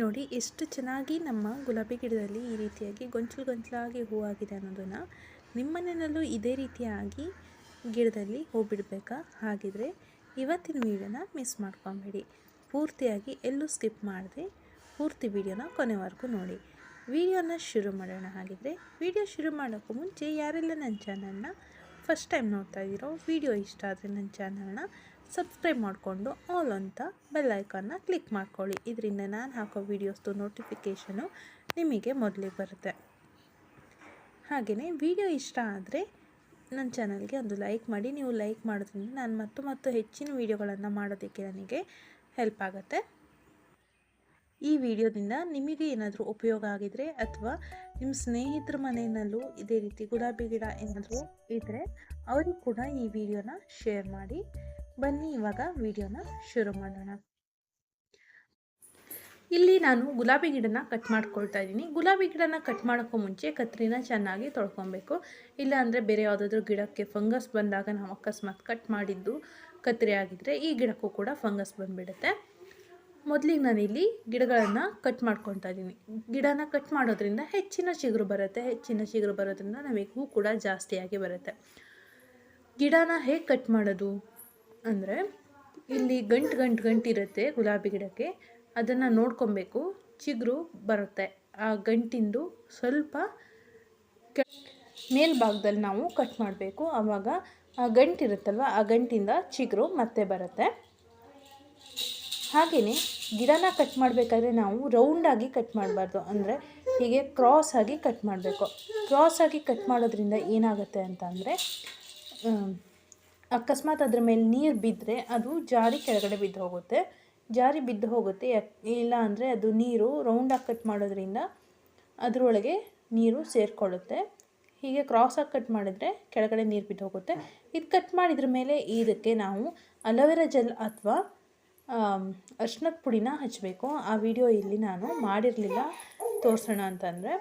ನೋಡಿ, ಎಷ್ಟು ಚೆನ್ನಾಗಿ ನಮ್ಮ ಗುಲಾಬಿ ಗಿಡದಲ್ಲಿ ಈ ರೀತಿಯಾಗಿ ಗೊಂಚಲು ಗೊಂಚಲಾಗಿ ಹೂವಾಗಿದೆ ಅನ್ನೋದನ್ನು ನಿಮ್ಮನೆಯಲ್ಲೂ ಇದೇ ರೀತಿಯಾಗಿ ಗಿಡದಲ್ಲಿ ಹೂ ಬಿಡಬೇಕಾ ಹಾಗಿದ್ರೆ ಇವತ್ತಿನ ವಿಡಿಯೋನ ಮಿಸ್ ಮಾಡ್ಕೊಬೇಡಿ. ಪೂರ್ತಿಯಾಗಿ ಎಲ್ಲೂ ಸ್ಕಿಪ್ ಮಾಡದೆ ಪೂರ್ತಿ ವಿಡಿಯೋನ ಕೊನೆವರೆಗೂ ನೋಡಿ. ವಿಡಿಯೋನ ಶುರು ಮಾಡೋಣ. ಹಾಗಿದ್ರೆ ವಿಡಿಯೋ ಶುರು ಮಾಡೋಕ್ಕೂ ಮುಂಚೆ ಯಾರೆಲ್ಲ ನನ್ನ ಚಾನಲ್ನ ಫಸ್ಟ್ ಟೈಮ್ ನೋಡ್ತಾ ಇದ್ದೀರೋ, ವಿಡಿಯೋ ಇಷ್ಟ ಆದರೆ ನನ್ನ ಚಾನಲ್ನ ಸಬ್ಸ್ಕ್ರೈಬ್ ಮಾಡಿಕೊಂಡು ಆಲ್ ಅಂತ ಬೆಲ್ಲೈಕನ್ನ ಕ್ಲಿಕ್ ಮಾಡ್ಕೊಳ್ಳಿ. ಇದರಿಂದ ನಾನು ಹಾಕೋ ವೀಡಿಯೋಸ್ದು ನೋಟಿಫಿಕೇಷನು ನಿಮಗೆ ಮೊದಲಿಗೆ ಬರುತ್ತೆ. ಹಾಗೆಯೇ ವಿಡಿಯೋ ಇಷ್ಟ ಆದರೆ ನನ್ನ ಚಾನಲ್ಗೆ ಒಂದು ಲೈಕ್ ಮಾಡಿ. ನೀವು ಲೈಕ್ ಮಾಡೋದ್ರಿಂದ ನಾನು ಮತ್ತು ಮತ್ತು ಹೆಚ್ಚಿನ ವೀಡಿಯೋಗಳನ್ನು ಮಾಡೋದಕ್ಕೆ ನನಗೆ ಹೆಲ್ಪ್ ಆಗುತ್ತೆ. ಈ ವಿಡಿಯೋದಿಂದ ನಿಮಗೆ ಏನಾದರೂ ಉಪಯೋಗ ಆಗಿದರೆ ಅಥವಾ ನಿಮ್ಮ ಸ್ನೇಹಿತರ ಮನೆಯಲ್ಲೂ ಇದೇ ರೀತಿ ಗುಲಾಬಿ ಗಿಡ ಏನಾದರೂ ಇದ್ದರೆ ಅವರು ಕೂಡ ಈ ವಿಡಿಯೋನ ಶೇರ್ ಮಾಡಿ. ಬನ್ನಿ ಇವಾಗ ವಿಡಿಯೋನ ಶುರು ಮಾಡೋಣ. ಇಲ್ಲಿ ನಾನು ಗುಲಾಬಿ ಗಿಡನ ಕಟ್ ಮಾಡ್ಕೊಳ್ತಾ ಇದ್ದೀನಿ. ಗುಲಾಬಿ ಗಿಡನ ಕಟ್ ಮಾಡೋಕ್ಕೂ ಮುಂಚೆ ಕತ್ರಿನ ಚೆನ್ನಾಗಿ ತೊಳ್ಕೊಬೇಕು. ಇಲ್ಲಾಂದರೆ ಬೇರೆ ಯಾವುದಾದ್ರೂ ಗಿಡಕ್ಕೆ ಫಂಗಸ್ ಬಂದಾಗ ನಾವು ಅಕಸ್ಮಾತ್ ಕಟ್ ಮಾಡಿದ್ದು ಕತ್ರಿ ಆಗಿದ್ದರೆ ಈ ಗಿಡಕ್ಕೂ ಕೂಡ ಫಂಗಸ್ ಬಂದುಬಿಡುತ್ತೆ. ಮೊದಲಿಗೆ ನಾನಿಲ್ಲಿ ಗಿಡಗಳನ್ನು ಕಟ್ ಮಾಡ್ಕೊತಾ ಇದ್ದೀನಿ. ಗಿಡನ ಕಟ್ ಮಾಡೋದ್ರಿಂದ ಹೆಚ್ಚಿನ ಚಿಗುರು ಬರುತ್ತೆ. ಹೆಚ್ಚಿನ ಚಿಗುರು ಬರೋದ್ರಿಂದ ನಮಗೆ ಹೂ ಕೂಡ ಜಾಸ್ತಿಯಾಗಿ ಬರುತ್ತೆ. ಗಿಡನ ಹೇಗೆ ಕಟ್ ಮಾಡೋದು? ಅಂದರೆ ಇಲ್ಲಿ ಗಂಟು ಗಂಟು ಗಂಟು ಇರುತ್ತೆ ಗುಲಾಬಿ ಗಿಡಕ್ಕೆ. ಅದನ್ನು ನೋಡ್ಕೊಬೇಕು. ಚಿಗುರು ಬರುತ್ತೆ. ಆ ಗಂಟಿಂದು ಸ್ವಲ್ಪ ಮೇಲ್ಭಾಗದಲ್ಲಿ ನಾವು ಕಟ್ ಮಾಡಬೇಕು. ಆವಾಗ ಆ ಗಂಟಿರುತ್ತಲ್ವ ಆ ಗಂಟಿಂದ ಚಿಗುರು ಮತ್ತೆ ಬರುತ್ತೆ. ಹಾಗೆಯೇ ಗಿಡನ ಕಟ್ ಮಾಡಬೇಕಾದ್ರೆ ನಾವು ರೌಂಡಾಗಿ ಕಟ್ ಮಾಡಬಾರ್ದು. ಅಂದರೆ ಹೀಗೆ ಕ್ರಾಸ್ ಆಗಿ ಕಟ್ ಮಾಡಬೇಕು. ಕ್ರಾಸ್ ಆಗಿ ಕಟ್ ಮಾಡೋದ್ರಿಂದ ಏನಾಗುತ್ತೆ ಅಂತ ಅಂದರೆ ಅಕಸ್ಮಾತ್ ಅದ್ರ ಮೇಲೆ ನೀರು ಬಿದ್ದರೆ ಅದು ಜಾರಿ ಕೆಳಗಡೆ ಬಿದ್ದು ಹೋಗುತ್ತೆ. ಜಾರಿ ಬಿದ್ದು ಹೋಗುತ್ತೆ ಇಲ್ಲ ಅಂದರೆ ಅದು ನೀರು ರೌಂಡಾಗಿ ಕಟ್ ಮಾಡೋದ್ರಿಂದ ಅದರೊಳಗೆ ನೀರು ಸೇರಿಕೊಳ್ಳುತ್ತೆ. ಹೀಗೆ ಕ್ರಾಸಾಗಿ ಕಟ್ ಮಾಡಿದ್ರೆ ಕೆಳಗಡೆ ನೀರು ಬಿದ್ದು ಹೋಗುತ್ತೆ. ಇದು ಕಟ್ ಮಾಡಿದ್ರ ಮೇಲೆ ಇದಕ್ಕೆ ನಾವು ಅಲೋವೆರಾ ಜೆಲ್ ಅಥವಾ ಅರ್ಶಿನದ ಪುಡಿನ ಹಚ್ಚಬೇಕು ಆ ವಿಡಿಯೋ ಇಲ್ಲಿ ನಾನು ಮಾಡಿರಲಿಲ್ಲ. ತೋರಿಸೋಣ ಅಂತಂದರೆ.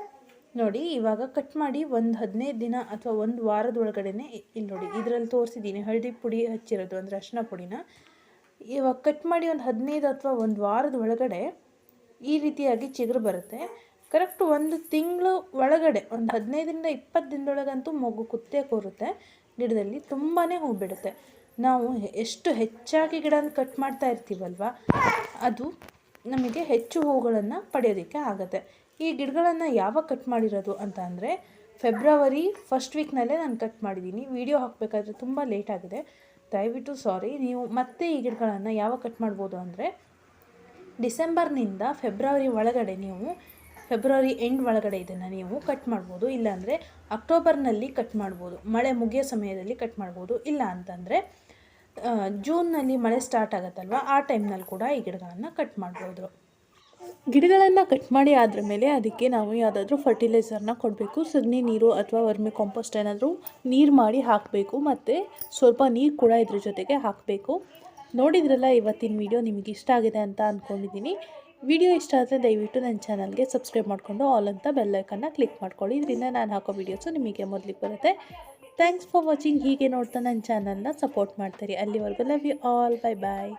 ನೋಡಿ, ಇವಾಗ ಕಟ್ ಮಾಡಿ ಒಂದು ಹದಿನೈದು ದಿನ ಅಥವಾ ಒಂದು ವಾರದ ಒಳಗಡೆ ಇಲ್ಲಿ ನೋಡಿ, ಇದರಲ್ಲಿ ತೋರಿಸಿದ್ದೀನಿ ಹಳದಿ ಪುಡಿ ಹಚ್ಚಿರೋದು, ಅಂದರೆ ಅರ್ಶಿನ ಪುಡಿನ. ಇವಾಗ ಕಟ್ ಮಾಡಿ ಒಂದು ಹದಿನೈದು ಅಥವಾ ಒಂದು ವಾರದ ಒಳಗಡೆ ಈ ರೀತಿಯಾಗಿ ಚಿಗುರು ಬರುತ್ತೆ. ಕರೆಕ್ಟ್ ಒಂದು ತಿಂಗಳು ಒಳಗಡೆ, ಒಂದು ಹದಿನೈದರಿಂದ ಇಪ್ಪತ್ತು ದಿನದೊಳಗಂತೂ ಮಗು ಕುತ್ತೆ ಕೂರುತ್ತೆ, ಗಿಡದಲ್ಲಿ ತುಂಬಾ ಹೂ ಬಿಡುತ್ತೆ. ನಾವು ಎಷ್ಟು ಹೆಚ್ಚಾಗಿ ಗಿಡನ ಕಟ್ ಮಾಡ್ತಾ ಇರ್ತೀವಲ್ವ, ಅದು ನಮಗೆ ಹೆಚ್ಚು ಹೂಗಳನ್ನು ಪಡೆಯೋದಕ್ಕೆ ಆಗುತ್ತೆ. ಈ ಗಿಡಗಳನ್ನು ಯಾವಾಗ ಕಟ್ ಮಾಡಿರೋದು ಅಂತ ಅಂದರೆ ಫೆಬ್ರವರಿ ಫಸ್ಟ್ ವೀಕ್ನಲ್ಲೇ ನಾನು ಕಟ್ ಮಾಡಿದ್ದೀನಿ ವಿಡಿಯೋ ಹಾಕಬೇಕಾದ್ರೆ ತುಂಬ ಲೇಟ್ ಆಗಿದೆ. ದಯವಿಟ್ಟು ಸಾರಿ ನೀವು ಮತ್ತೆ ಈ ಗಿಡಗಳನ್ನು ಯಾವಾಗ ಕಟ್ ಮಾಡ್ಬೋದು ಅಂದರೆ ಡಿಸೆಂಬರ್ನಿಂದ ಫೆಬ್ರವರಿ ಒಳಗಡೆ ನೀವು ಫೆಬ್ರವರಿ ಎಂಡ್ ಒಳಗಡೆ ಇದನ್ನು ನೀವು ಕಟ್ ಮಾಡ್ಬೋದು. ಇಲ್ಲಾಂದರೆ ಅಕ್ಟೋಬರ್ನಲ್ಲಿ ಕಟ್ ಮಾಡ್ಬೋದು. ಮಳೆ ಮುಗಿಯೋ ಸಮಯದಲ್ಲಿ ಕಟ್ ಮಾಡ್ಬೋದು. ಇಲ್ಲ ಅಂತಂದರೆ ಜೂನ್ನಲ್ಲಿ ಮಳೆ ಸ್ಟಾರ್ಟ್ ಆಗುತ್ತಲ್ವ? ಆ ಟೈಮ್ನಲ್ಲಿ ಕೂಡ ಈ ಗಿಡಗಳನ್ನು ಕಟ್ ಮಾಡ್ಬೋದು. ಗಿಡಗಳನ್ನು ಕಟ್ ಮಾಡಿ ಆದ್ರ ಮೇಲೆ ಅದಕ್ಕೆ ನಾವು ಯಾವುದಾದ್ರೂ ಫರ್ಟಿಲೈಸರ್ನ ಕೊಡಬೇಕು. ಸಗಣಿ ನೀರು ಅಥವಾ ವರ್ಮಿ ಕಾಂಪೋಸ್ಟ್ ಏನಾದರೂ ನೀರು ಮಾಡಿ ಹಾಕಬೇಕು. ಮತ್ತು ಸ್ವಲ್ಪ ನೀರು ಕೂಡ ಇದ್ರ ಜೊತೆಗೆ ಹಾಕಬೇಕು. ನೋಡಿದ್ರಲ್ಲ ಇವತ್ತಿನ ವಿಡಿಯೋ ನಿಮಗೆ ಇಷ್ಟ ಆಗಿದೆ ಅಂತ ಅಂದ್ಕೊಂಡಿದ್ದೀನಿ ವಿಡಿಯೋ ಇಷ್ಟ ಆದರೆ ದಯವಿಟ್ಟು ನನ್ನ ಚಾನಲ್ಗೆ ಸಬ್ಸ್ಕ್ರೈಬ್ ಮಾಡಿಕೊಂಡು ಆಲ್ ಅಂತ ಬೆಲ್ಲೈಕನ್ನು ಕ್ಲಿಕ್ ಮಾಡ್ಕೊಳ್ಳಿ. ಇದರಿಂದ ನಾನು ಹಾಕೋ ವೀಡಿಯೋಸು ನಿಮಗೆ ಮೊದಲಿಗೆ ಬರುತ್ತೆ. ಥ್ಯಾಂಕ್ಸ್ ಫಾರ್ ವಾಚಿಂಗ್ ಹೀಗೆ ನೋಡ್ತಾ ನನ್ನ ಚಾನಲ್ನ ಸಪೋರ್ಟ್ ಮಾಡ್ತೀರಿ. ಅಲ್ಲಿವರೆಗೂ love you all bye bye